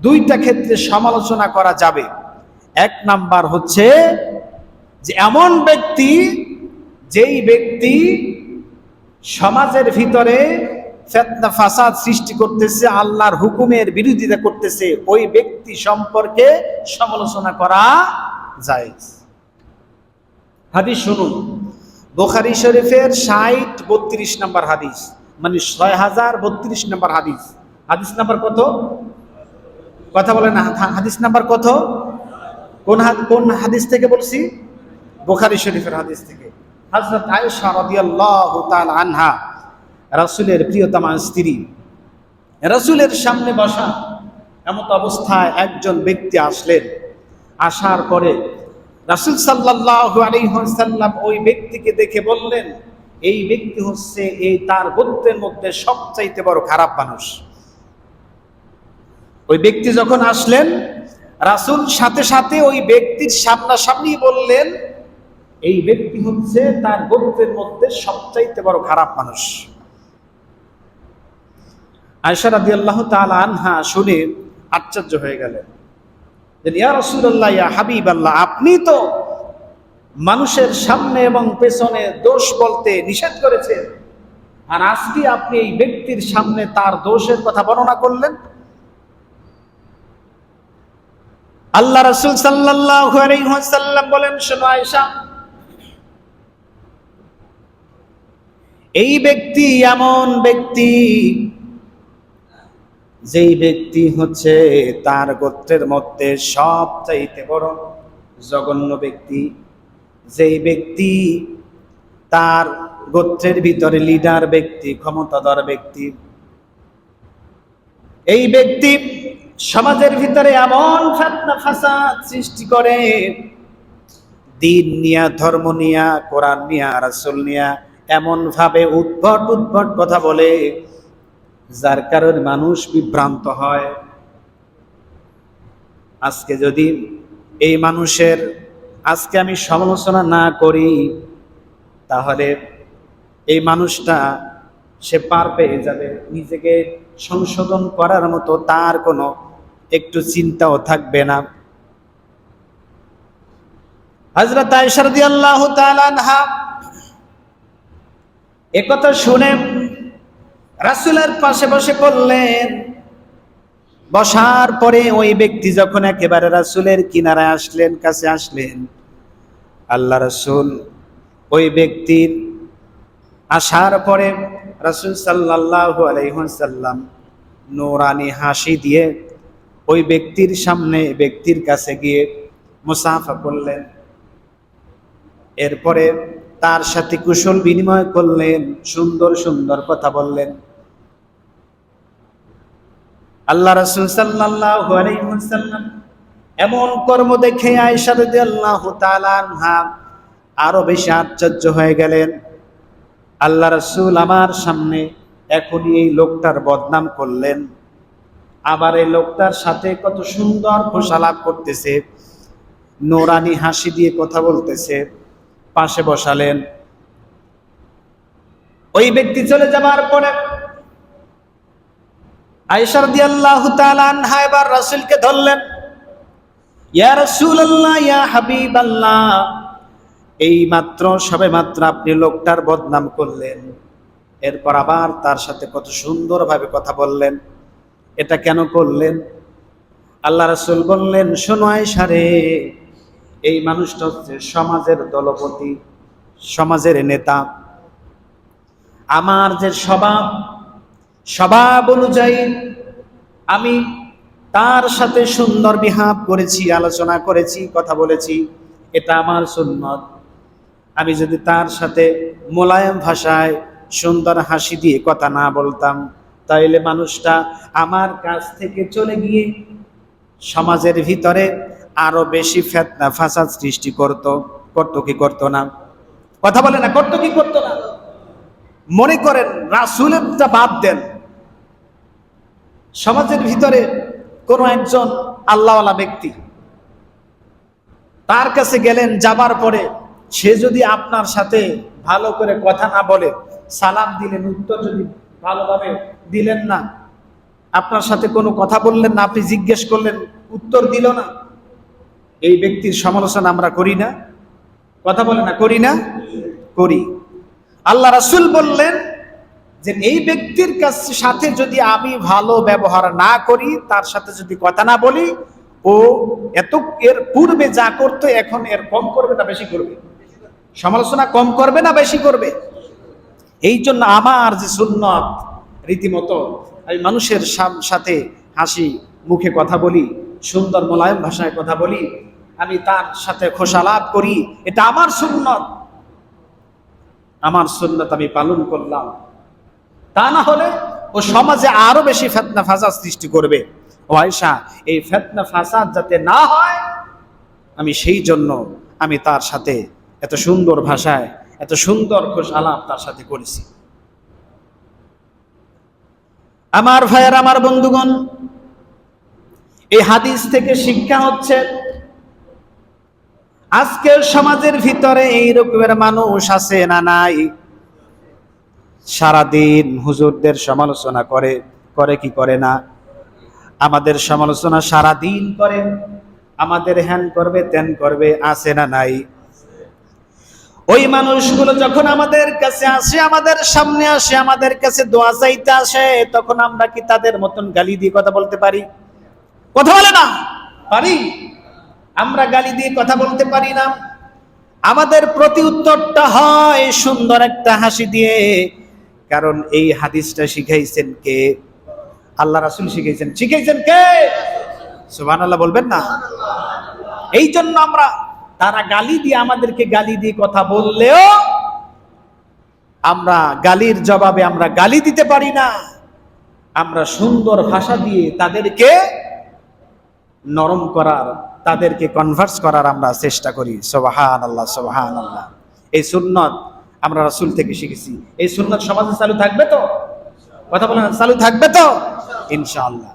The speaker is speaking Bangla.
দুইটা ক্ষেত্রে সমালোচনা করা যাবে। এক নাম্বার হচ্ছে যে এমন ব্যক্তি, যেই ব্যক্তি সমাজের ভিতরে ফেতনা, ফাসাদ সৃষ্টি করতেছে, আল্লাহর হুকুমের বিরোধিতা করতেছে, ওই ব্যক্তি সম্পর্কে সমালোচনা করা যায় হাদিস শুনুন। বোখারি শরীফের ষাট বত্রিশ নম্বর হাদিস মানে ছয় হাজার বত্রিশ নম্বর হাদিস। হাদিস নাম্বার কত? কথা বলেন হাদিস নাম্বার কত? কোন কোন হাদিস থেকে বলছি? বোখারি শরীফের হাদিস থেকে। হযরত আয়েশা রাদিয়াল্লাহু আনহা, রাসূলের প্রিয়তমা স্ত্রী। রাসূলের সামনে বসা এমত অবস্থায় একজন ব্যক্তি আসলেন। আসার পরে রাসূল সাল্লাল্লাহু আলাইহি ওয়াসাল্লাম ওই ব্যক্তিকে দেখে বললেন, এই ব্যক্তি হচ্ছে, এই তার গোত্রের মধ্যে সবচাইতে বড় খারাপ মানুষ। ওই ব্যক্তি যখন আসলেন, রাসূল সাথে সাথে ওই ব্যক্তির সামনাসামনি বললেন, এই ব্যক্তি হচ্ছে তার গোত্রের মধ্যে সবচাইতে বড় খারাপ মানুষ। আয়সা রাদি আল্লাহ আনহা শুনে আশ্চর্য হয়ে গেলেন। ইয়া রসুল্লাহ ইয়া হাবিব আল্লাহ আপনি তো মানুষের সামনে এবং পেছনে দোষ বলতে নিষেধ করেছেন। আর আজকে আপনি এই ব্যক্তির সামনে তার দোষের কথা বর্ণনা করলেন আল্লাহ রসুল ওয়াসাল্লাম বলেন, শোনো আয়েশা, এই ব্যক্তি এমন ব্যক্তি যেই ব্যক্তি হচ্ছে তার গোত্রের মধ্যে সব চাইতে বড় জঘন্য ব্যক্তি। যেই ব্যক্তি তার গোত্রের ভিতরে লিডার ব্যক্তি, ক্ষমতাধর ব্যক্তি। এই ব্যক্তি সমাজের ভিতরে এমন ফেতনা ফাসাদ সৃষ্টি করে। দিন নিয়া, ধর্ম নিয়া, কোরআন নিয়া, রাসূল নিয়া এমন ভাবে উদ্ভট উদ্ভট কথা বলে, যার কারণে মানুষ বিভ্রান্ত হয়। আজকে যদি এই মানুষের আজকে আমি সমালোচনা না করি, তাহলে এই মানুষটা সে পার পেয়ে যাবে। নিজেকে সংশোধন করার মতো তার কোনো একটু চিন্তাও থাকবে না। হজরত আল্লাহ একথা শুনে রাসুলের পাশে বসে পড়লেন বসার পরে ওই ব্যক্তি যখন একেবারে রাসুলের কিনারায় আসলেন, কাছে আসলেন, আল্লাহ রাসুল ওই ব্যক্তির আসার পরে রাসুল সাল্লাল্লাহু আলাইহাল্লাম নোরানি হাসি দিয়ে ওই ব্যক্তির সামনে ব্যক্তির কাছে গিয়ে মুসাফা করলেন। এরপরে তার সাথে কুশল বিনিময় করলেন, সুন্দর সুন্দর কথা বললেন। আল্লাহ রসুল ওয়াসাল্লাম এমন কর্ম দেখে আরও বেশি আশ্চর্য হয়ে গেলেন। আল্লাহ রসুল আমার সামনে এখনই এই লোকটার বদনাম করলেন। আবার এই লোকটার সাথে কত সুন্দর খোসালাপ করতেছে। নোরানি হাসি দিয়ে কথা বলতেছে। পাশে বসালেন, ওই ব্যক্তি চলে যাবার পরে আয়েশা রাদিয়াল্লাহু তাআলা আনহা এবার রাসূলকে ধরলেন। ইয়া রাসূলুল্লাহ, ইয়া হাবিবাল্লাহ। এই মাত্র সবে মাত্র আপনি লোকটার বদনাম করলেন। এরপর আবার তার সাথে কত সুন্দরভাবে কথা বললেন। এটা কেন করলেন? আল্লাহ রাসূল বললেন, শোনো সারে এই মানুষটা হচ্ছে সমাজের দলপতি, সমাজের নেতা। আমার যে স্বভাব স্বভাব অনুযায়ী আমি তার সাথে সুন্দর বিহাব করেছি, আলোচনা করেছি, কথা বলেছি। এটা আমার সুন্নত। আমি যদি তার সাথে মোলায়েম ভাষায় সুন্দর হাসি দিয়ে কথা না বলতাম তাইলে মানুষটা আমার কাছ থেকে চলে গিয়ে সমাজের ভিতরে আরও বেশি ফেতনা, ফাসাদ সৃষ্টি করত করত কি করতো না? কথা বলে না, করতো কি করতো না? মনে করেন রাসুলেরটা বাদ দেন, সমাজের ভিতরে কোনো একজন আল্লাহওয়ালা ব্যক্তি তার কাছে গেলেন, যাবার পরে সে যদি আপনার সাথে ভালো করে কথা না বলে, সালাম দিলেন, উত্তর যদি ভালোভাবে দিলেন না। আপনার সাথে কোনো কথা বললেন না, আপনি জিজ্ঞেস করলেন, উত্তর দিল না। এই ব্যক্তির সমালোচনা আমরা করি না। কথা বলে না, করি না? করি। আল্লাহ রাসুল বললেন যে, এই ব্যক্তির কাছে সাথে যদি আমি ভালো ব্যবহার না করি, তার সাথে যদি কথা না বলি, ও এত, এর পূর্বে যা করতো, এখন এর কম করবে না, বেশি করবে? সমালোচনা কম করবে না, বেশি করবে? এই জন্য আমার যে সুন্নত, রীতিমতো আমি মানুষের সাথে হাসি মুখে কথা বলি, সুন্দর মোলায়েম ভাষায় কথা বলি, আমি তার সাথে খোশালাপ করি, এটা আমার সুন্নত। আমার সুন্নত আমি পালন করলাম। তা না হলে ও সমাজে আরও বেশি ফেতনা ফাসাদ সৃষ্টি করবে। ও এই ফেতনা ফাসাদ যাতে না হয়, আমি সেই জন্য আমি তার সাথে এত সুন্দর ভাষায় এত সুন্দর খোশ আলাপ তার সাথে করেছি। আমার ভাইয়ের, আমার বন্ধুগণ, এই হাদিস থেকে শিক্ষা হচ্ছে, আজকের সমাজের ভিতরে এই রকমের মানুষ আছে না নাই? সারাদিন হুজুরদের সমালোচনা করে করে কি করে না? আমাদের সমালোচনা সারাদিন করে, আমাদের হ্যান করবে তেন করবে, আছে না নাই? ওই মানুষগুলো যখন আমাদের কাছে আসে, আমাদের সামনে আসে, আমাদের কাছে দোয়া চাইতে আসে, তখন আমরা কি তাদের মতন গালি দিয়ে কথা বলতে পারি? কথা বলে না? পারি। আমরা গালি দিয়ে কথা বলতে পারি না। আমাদের প্রতি উত্তরটা হয় সুন্দর একটা হাসি দিয়ে। কারণ এই হাদিসটা শিখাইছেন কে? আল্লাহ রাসুল শিখাইছেন। শিখাইছেন কে? সুবহান আল্লাহ বলবেন না? এই জন্য আমরা তারা গালি দিয়ে আমাদেরকে গালি দিয়ে কথা বললেও আমরা গালির জবাবে আমরা গালি দিতে পারি না। আমরা সুন্দর ভাষা দিয়ে তাদেরকে নরম করার, তাদেরকে কনভার্স করার আমরা চেষ্টা করি। সোবাহান আল্লাহ সোবাহান আল্লাহ এই সুন্নত আমরা রাসুল থেকে শিখেছি। এই সুন্নত সমাজে চালু থাকবে তো? কথা বলেন, চালু থাকবে তো? ইনশাআল্লাহ।